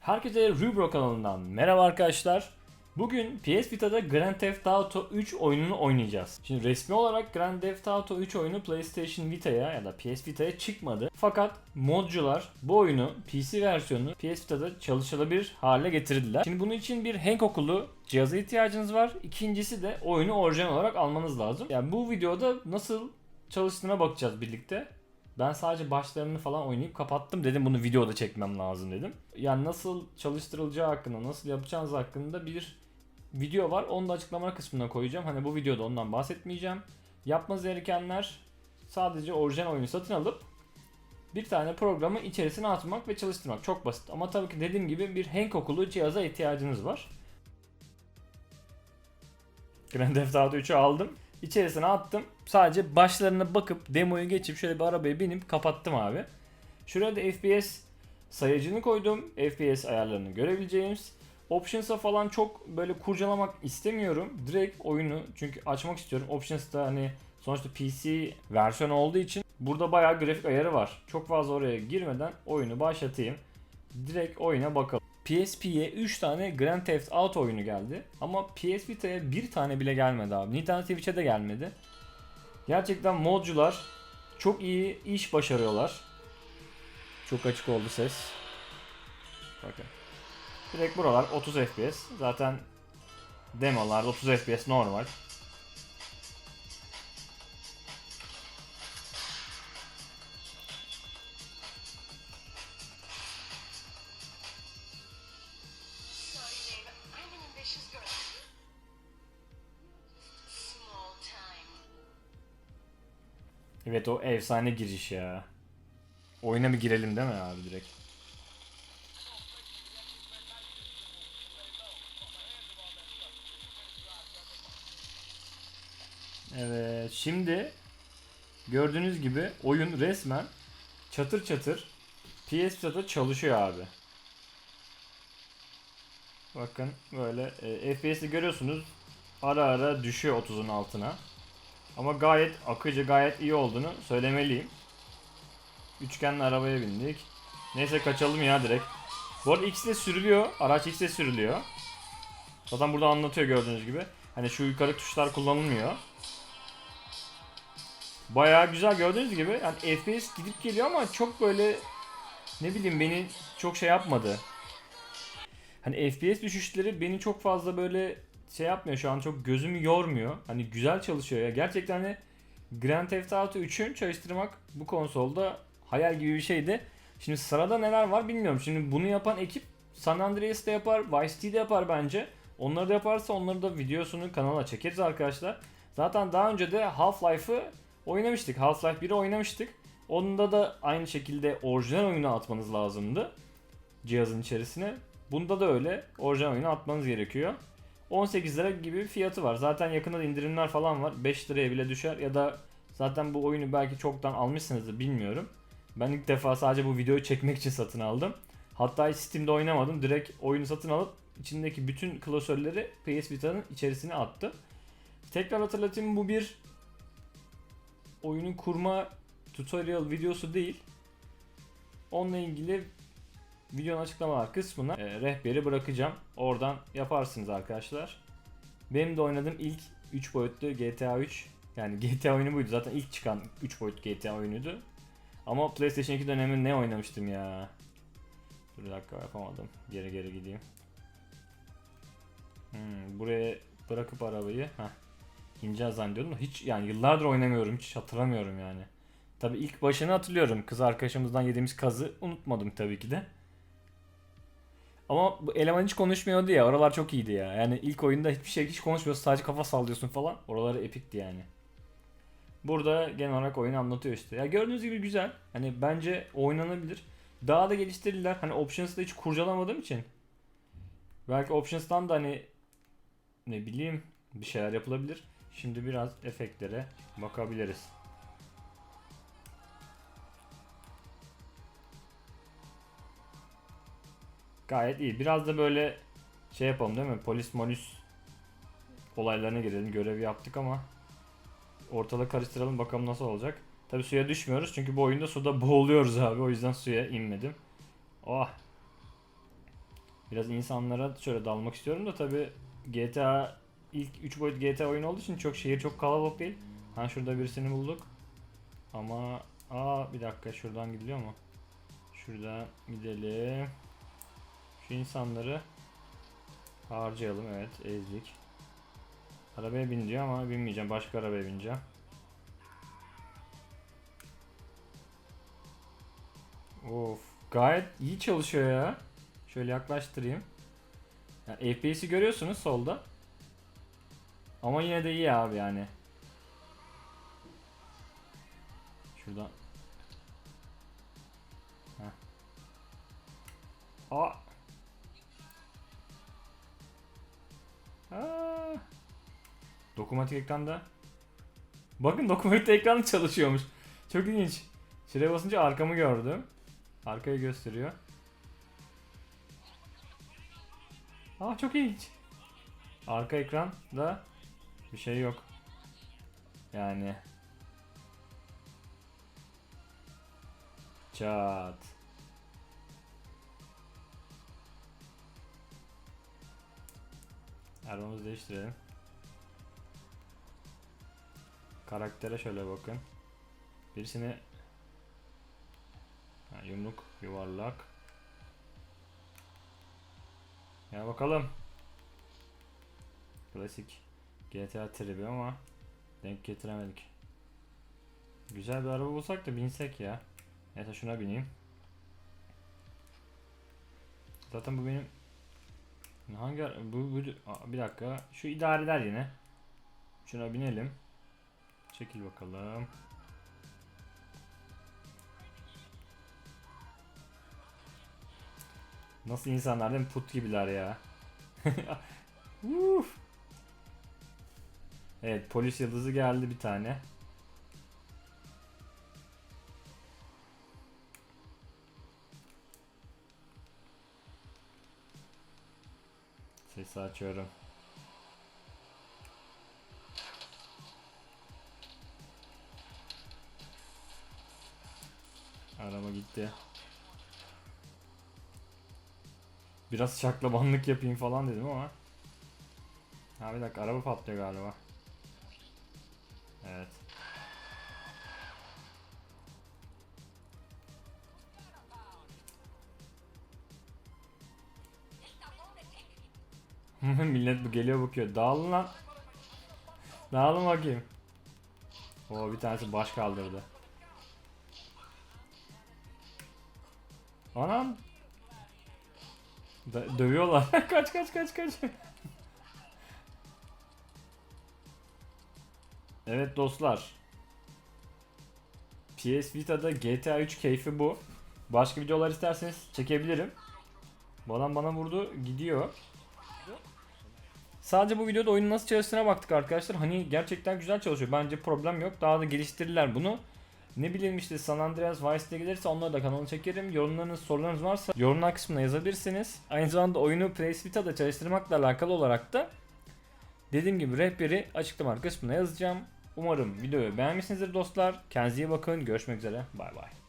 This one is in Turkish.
Herkese Rubro kanalından merhaba arkadaşlar. Bugün PS Vita'da Grand Theft Auto 3 oyununu oynayacağız. Şimdi resmi olarak Grand Theft Auto 3 oyunu PlayStation Vita'ya ya da PS Vita'ya çıkmadı. Fakat modcular bu oyunu PC versiyonunu PS Vita'da çalışılabilir hale getirdiler. Şimdi bunun için bir Hank okulu cihaza ihtiyacınız var. İkincisi de oyunu orijinal olarak almanız lazım. Yani bu videoda nasıl çalıştığına bakacağız birlikte. Ben sadece başlarını falan oynayıp kapattım dedim bunu videoda çekmem lazım dedim. Yani nasıl çalıştırılacağı hakkında, nasıl yapacağınız hakkında bir video var. Onu da açıklama kısmına koyacağım. Hani bu videoda ondan bahsetmeyeceğim. Yapmanız gerekenler sadece orijinal oyunu satın alıp bir tane programı içerisine atmak ve çalıştırmak. Çok basit. Ama tabii ki dediğim gibi bir Hank okulu cihaza ihtiyacınız var. Grand Theft Auto 3'ü aldım. İçerisine attım. Sadece başlarına bakıp demoyu geçip şöyle bir arabaya binip kapattım abi. Şuraya da FPS sayacını koydum. FPS ayarlarını görebileceğimiz. Options'a falan çok böyle kurcalamak istemiyorum. Direkt oyunu çünkü açmak istiyorum. Options'ta hani sonuçta PC versiyon olduğu için burada bayağı grafik ayarı var. Çok fazla oraya girmeden oyunu başlatayım. Direkt oyuna bakalım. PSP'ye 3 tane Grand Theft Auto oyunu geldi. Ama PS Vita'ya bir tane bile gelmedi abi. Nintendo Switch'e de gelmedi. Gerçekten modcular çok iyi iş başarıyorlar. Çok açık oldu ses. Bakın. Direkt buralar 30 FPS. Zaten demolar 30 FPS normal. Evet o efsane giriş ya. Oyuna bir girelim değil mi abi direkt? Evet şimdi gördüğünüz gibi oyun resmen çatır çatır PS Vita'da çalışıyor abi. Bakın böyle e, FPS'i görüyorsunuz ara ara düşüyor 30'un altına. Ama gayet akıcı, gayet iyi olduğunu söylemeliyim. Üçgenli arabaya bindik. Neyse kaçalım ya direkt. Bu arada X'de sürülüyor. Araç X'de sürülüyor. Zaten burada anlatıyor gördüğünüz gibi. Hani şu yukarı tuşlar kullanılmıyor. Bayağı güzel gördüğünüz gibi. Yani FPS gidip geliyor ama çok böyle ne bileyim beni çok şey yapmadı. Hani FPS düşüşleri beni çok fazla böyle şey yapmıyor şu an çok gözümü yormuyor. Hani güzel çalışıyor ya. Gerçekten hani Grand Theft Auto 3'ün çalıştırmak bu konsolda hayal gibi bir şeydi. Şimdi sırada neler var bilmiyorum. Şimdi bunu yapan ekip San Andreas'te yapar, Vice City'de yapar bence. Onları da yaparsa onları da videosunu kanala çekeriz arkadaşlar. Zaten daha önce de Half-Life'ı oynamıştık. Half-Life 1'i oynamıştık. Onda da aynı şekilde orijinal oyunu atmanız lazımdı. Cihazın içerisine. Bunda da öyle. Orijinal oyunu atmanız gerekiyor. 18 lira gibi bir fiyatı var. Zaten yakında da indirimler falan var. 5 liraya bile düşer ya da zaten bu oyunu belki çoktan almışsınızdır bilmiyorum. Ben ilk defa sadece bu videoyu çekmek için satın aldım. Hatta hiç Steam'de oynamadım. Direkt oyunu satın alıp içindeki bütün klasörleri PS Vita'nın içerisine attım. Tekrar hatırlatayım bu bir oyunun kurma tutorial videosu değil. Onunla ilgili videonun açıklamalar kısmına e, rehberi bırakacağım. Oradan yaparsınız arkadaşlar. Benim de oynadığım ilk 3 boyutlu GTA 3 yani GTA oyunu buydu. Zaten ilk çıkan 3 boyutlu GTA oyunuydu. Ama PlayStation 2 döneminde ne oynamıştım ya. Dur bir dakika yapamadım. Geri geri gideyim. Hmm, buraya bırakıp arabayı heh, ineceğiz zannediyordum hiç yani yıllardır oynamıyorum hiç hatırlamıyorum yani. Tabi ilk başını hatırlıyorum. Kız arkadaşımızdan yediğimiz kazı unutmadım tabii ki de. Ama bu eleman hiç konuşmuyordu ya. Oralar çok iyiydi ya. Yani ilk oyunda hiçbir şey hiç konuşmuyorsun. Sadece kafa sallıyorsun falan. Oraları epikti yani. Burada genel olarak oyunu anlatıyor işte. Ya gördüğünüz gibi güzel. Hani bence oynanabilir. Daha da geliştirirler. Hani options'da hiç kurcalamadığım için. Belki options'tan da hani ne bileyim bir şeyler yapılabilir. Şimdi biraz efektlere bakabiliriz. Gayet iyi. Biraz da böyle şey yapalım değil mi? Polis molis olaylarına girelim. Görevi yaptık ama ortalığı karıştıralım bakalım nasıl olacak. Tabi suya düşmüyoruz çünkü bu oyunda suda boğuluyoruz abi. O yüzden suya inmedim. Oh. Biraz insanlara şöyle dalmak istiyorum da tabi GTA ilk 3 boyut GTA oyunu olduğu için çok şehir çok kalabalık değil. Ha şurada birisini bulduk. Ama aa bir dakika şuradan gidiliyor mu? Şuradan gidelim. Şu insanları harcayalım evet ezdik. Arabaya bin diyor ama binmeyeceğim. Başka arabaya bineceğim. Of gayet iyi çalışıyor ya. Şöyle yaklaştırayım. Yani FPS'i görüyorsunuz solda. Ama yine de iyi abi yani. Şuradan. Heh. Aa. Dokunmatik ekranda. Bakın dokunmatik ekran çalışıyormuş. Çok ilginç. Şuraya basınca arkamı gördüm. Arkayı gösteriyor. Aa çok ilginç. Arka ekranda bir şey yok. Yani. Çat. Arabamızı değiştirelim. Karaktere şöyle bakın. Birisini ha, yumruk, yuvarlak. Ya bakalım. Klasik GTA tribi ama denk getiremedik. Güzel bir araba bulsak da binsek ya. Neyse şuna bineyim. Zaten bu benim hangi bu, bu bir dakika şu idare eder yine. Şuna binelim. Çekil bakalım. Nasıl insanlar değil mi? Put gibiler ya. Evet polis yıldızı geldi bir tane. Sesi açıyorum. Araba gitti. Biraz şaklabanlık yapayım falan dedim ama. Ha bir dakika araba patlıyor galiba. Evet. Millet bu geliyor bakıyor. Dağılın lan. Dağılın bakayım. Oo bir tanesi baş kaldırdı. Anam. Dö- dövüyorlar. kaç kaç kaç kaç. evet dostlar. PS Vita'da GTA 3 keyfi bu. Başka videolar isterseniz çekebilirim. Bu bana vurdu gidiyor. Sadece bu videoda oyunun nasıl çalıştığına baktık arkadaşlar. Hani gerçekten güzel çalışıyor. Bence problem yok. Daha da geliştirirler bunu. Ne bileyim işte San Andreas Vice'de gelirse onları da kanala çekerim. Yorumlarınız, sorularınız varsa yorumlar kısmına yazabilirsiniz. Aynı zamanda oyunu PS Vita'da çalıştırmakla alakalı olarak da dediğim gibi rehberi açıklama kısmına yazacağım. Umarım videoyu beğenmişsinizdir dostlar. Kendinize iyi bakın. Görüşmek üzere. Bay bay.